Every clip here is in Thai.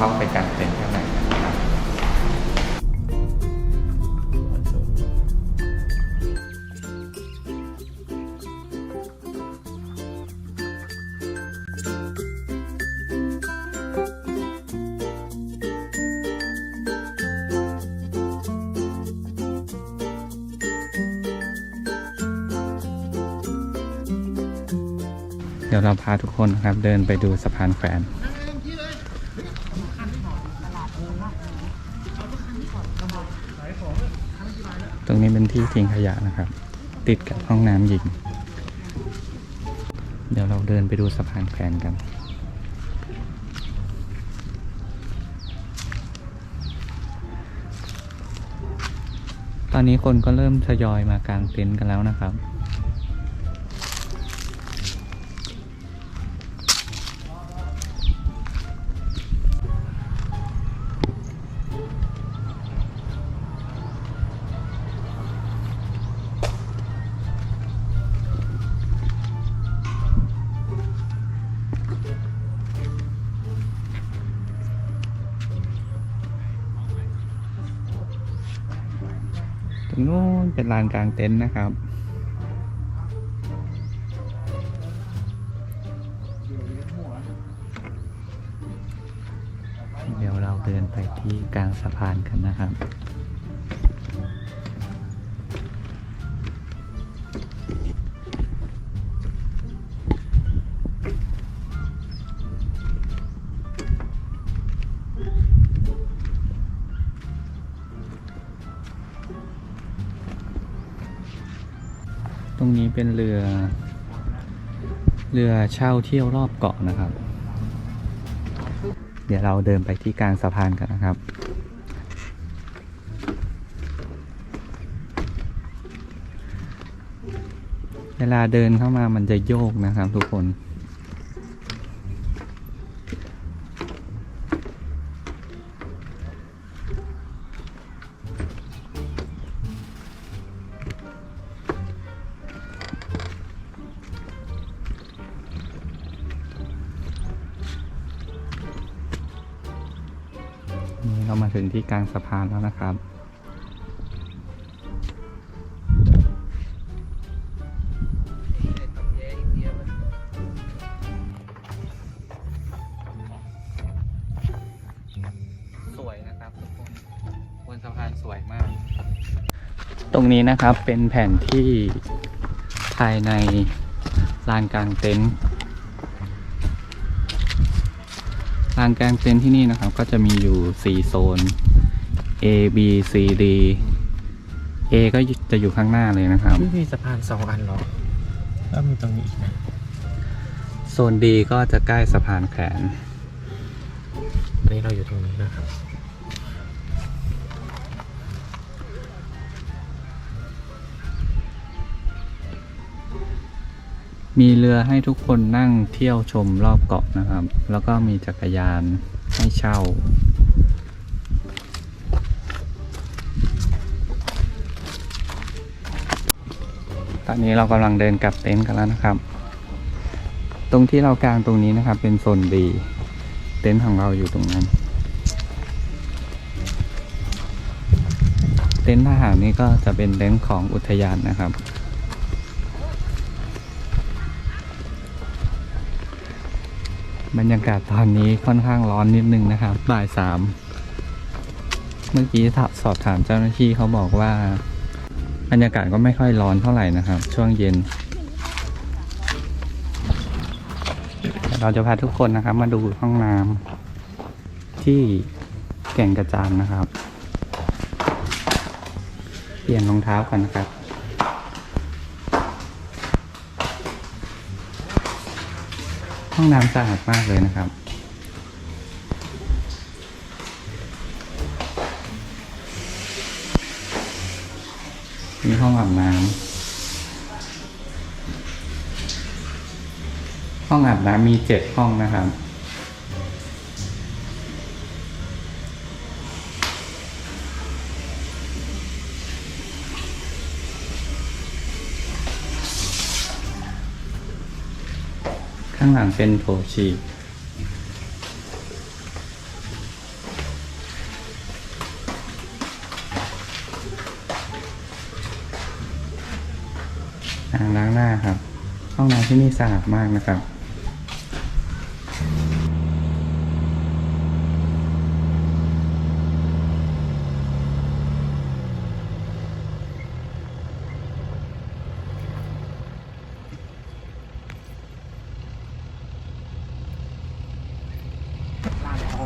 เข้ไปกางเต็นข้างในเดี๋ยวเราพาทุกคนครับเดินไปดูสะพานแขวน ตรงนี้เป็นที่ทิ้งขยะนะครับ ติดกับห้องน้ำหญิง เดี๋ยวเราเดินไปดูสะพานแขวนกัน ตอนนี้คนก็เริ่มทยอยมากางเต็นท์กันแล้วนะครับ นู้นเป็นลานกลางเต็นท์นะครับ เดี๋ยวเราเดินไปที่กลางสะพานกันนะครับ ตรงนี้เป็นเรือ เรือเช่าเที่ยวรอบเกาะนะครับ เดี๋ยวเราเดินไปที่กลางสะพานกันนะครับเวลาเดินเข้ามามันจะโยกนะครับทุกคน ถึงที่กลางสะพานแล้วนะครับ สวยนะครับทุกคนบนสะพานสวยมาก ตรงนี้นะครับเป็นแผนที่ภายในลานกลางเต็นท์ ลานกลางเต็นท์ที่นี่นะครับ ก็จะมีอยู่ 4 โซน A B C D A ก็จะอยู่ข้างหน้าเลยนะครับที่มีสะพานสองอันเหรอแล้วมีตรงนี้อีกนะโซน D ก็จะใกล้สะพานแขวนอันนี้เราอยู่ตรงนี้นะครับ มีเรือให้ทุกคนนั่งเที่ยวชมรอบเกาะนะครับ แล้วก็มีจักรยานให้เช่า ตอนนี้เรากำลังเดินกลับเต็นท์กันแล้วนะครับ ตรงที่เรากางตรงนี้นะครับ เป็นโซนดีเต็นท์ของเราอยู่ตรงนั้น เต็นท์ทหารนี่ก็จะเป็นเต็นท์ของอุทยานนะครับ บรรยากาศตอนนี้ค่อนข้างร้อนนิดนึงนะครับบ่ายสามเมื่อกี้สอบถามเจ้าหน้าที่เขาบอกว่า บรรยากาศก็ไม่ค่อยร้อนเท่าไหร่นะครับ ช่วงเย็น เราจะพาทุกคนนะครับ มาดูห้องน้ำที่แก่งกระจานนะครับ เปลี่ยนรองเท้าก่อนนะครับ ห้องน้ำสะอาดมากเลยนะครับ มีห้องอาบน้ำห้องอาบน้ำมีเจ็ดห้องนะครับ ข้างเป็นโถฉีกอ่างล้างหน้าครับ ห้องน้ำที่นี่สะอาดมากนะครับ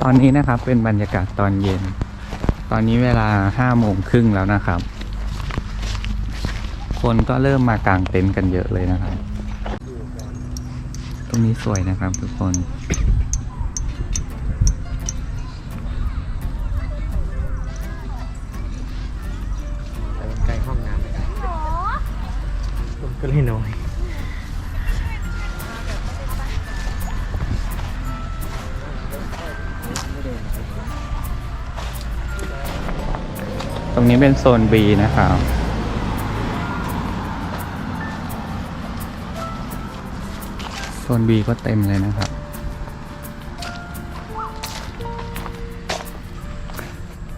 ตอนนี้นะครับเป็นบรรยากาศตอนเย็น ตอนนี้เวลาห้าโมงครึ่งแล้วนะครับ คนก็เริ่มมากางเต็นท์กันเยอะเลยนะครับ ตรงนี้สวยนะครับทุกคน รงนี้เป็นโซน B นะครับ โซน B ก็เต็มเลยนะครับ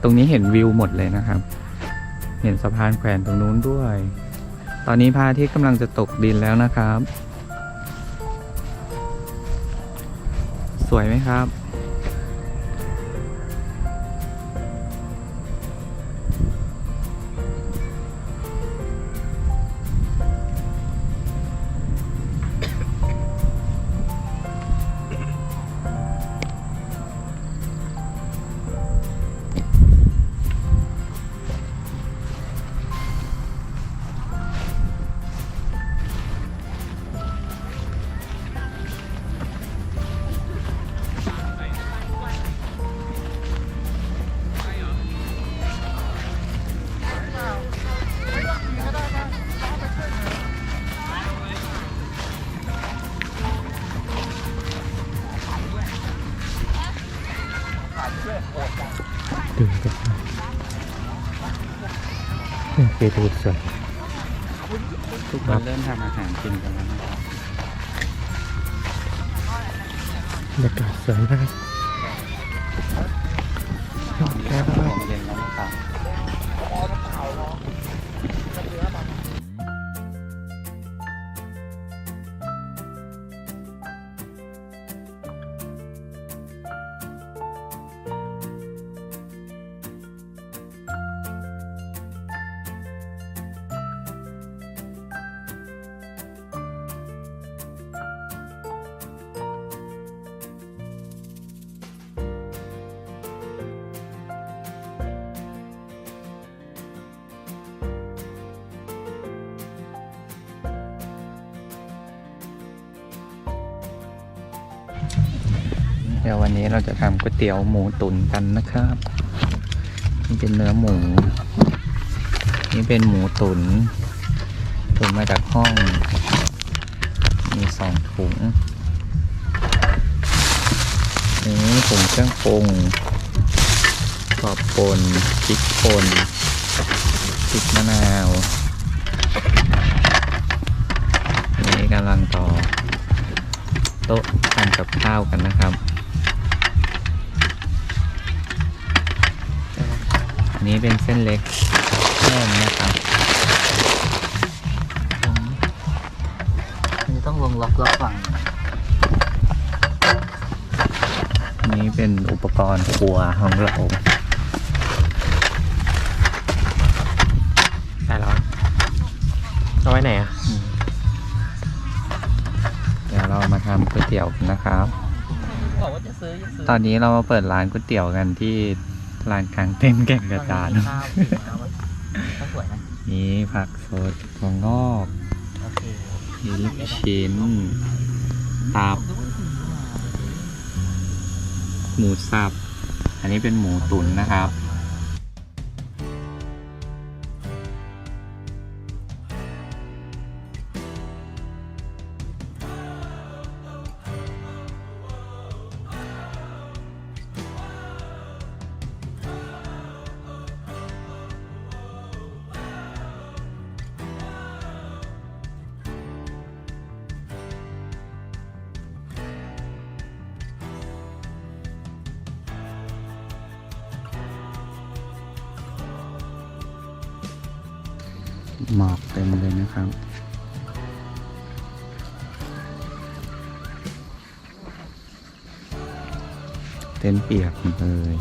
ตรงนี้เห็นวิวหมดเลยนะครับ เห็นสะพานแขวนตรงนู้นด้วย ตอนนี้พระอาทิตย์กำลังจะตกดินแล้วนะครับ สวยไหมครับ ดึงกันเฟดูสวยทุกคนเริ่มทำอาหารกินกันแล้วนะครับบรรยากาศสวยมากแค่ของเย็นแล้ว เดี๋ยววันนี้เราจะทำก๋วยเตี๋ยวหมูตุ๋นกันนะครับนี่เป็นเนื้อหมู นี่เป็นหมูตุ๋นตุ๋นมาจากห้อง มีสองถุงนี่ผงเครื่องปรุงกรอบปนพริกป่นพริกมะนาวนี่กำลังต่อโต๊ะทานกับข้าวกันนะครับ นนี้เป็นเส้นเล็กแห้งนะครับมันจะต้องลงล็อกล็อกฝั่งอันนี้เป็นอุปกรณ์ครัวของเราได้แล้วเอาไว้ไหนอะ เดี๋ยวเรามาทำก๋วยเตี๋ยวกันนะครับ บอกว่าจะซื้อจะซื้อ ตอนนี้เรามาเปิดร้านก๋วยเตี๋ยวกันที่ ร้านกลางเต้นท์แก่งกระจานข้าวสีมาแล้วก็สวยนะนี่ผักสดถั่วงอกโอเคมีลูกชิ้นตับ หมูสับ อันนี้เป็นหมูตุ๋นนะครับ หมอกเต็มเลยนะครับ เต็นเปียกเลย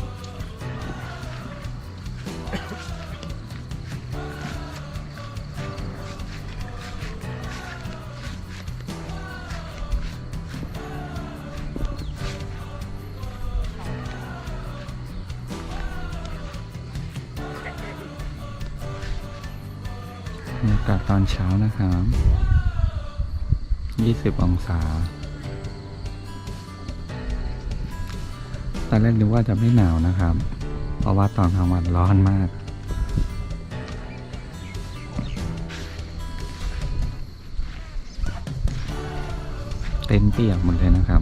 ากาศตอนเช้านะครับยี่สิบองศา ตอนแรกนึกว่าจะไม่หนาวนะครับ เพราะว่าตอนกลางวันร้อนมาก เต็นเปียกหมดเลยนะครับ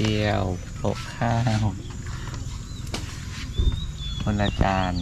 เจียวโปะข้าวคนละจาน